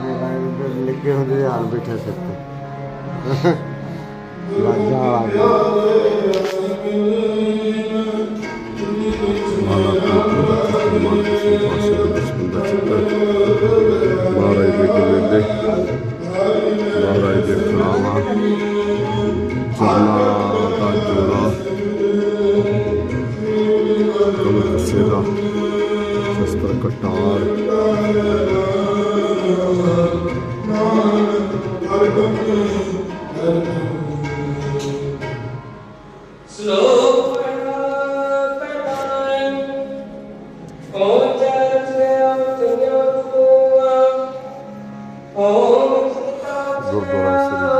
अपने टाइम पर लिखे होते थे हाल बैठे सकते राजा आ Mağarayı beklemedi. Mağarayı bir krala. Cırla, dacıra. Kalı kasera. Şastra katar. Zor dolayısıyla.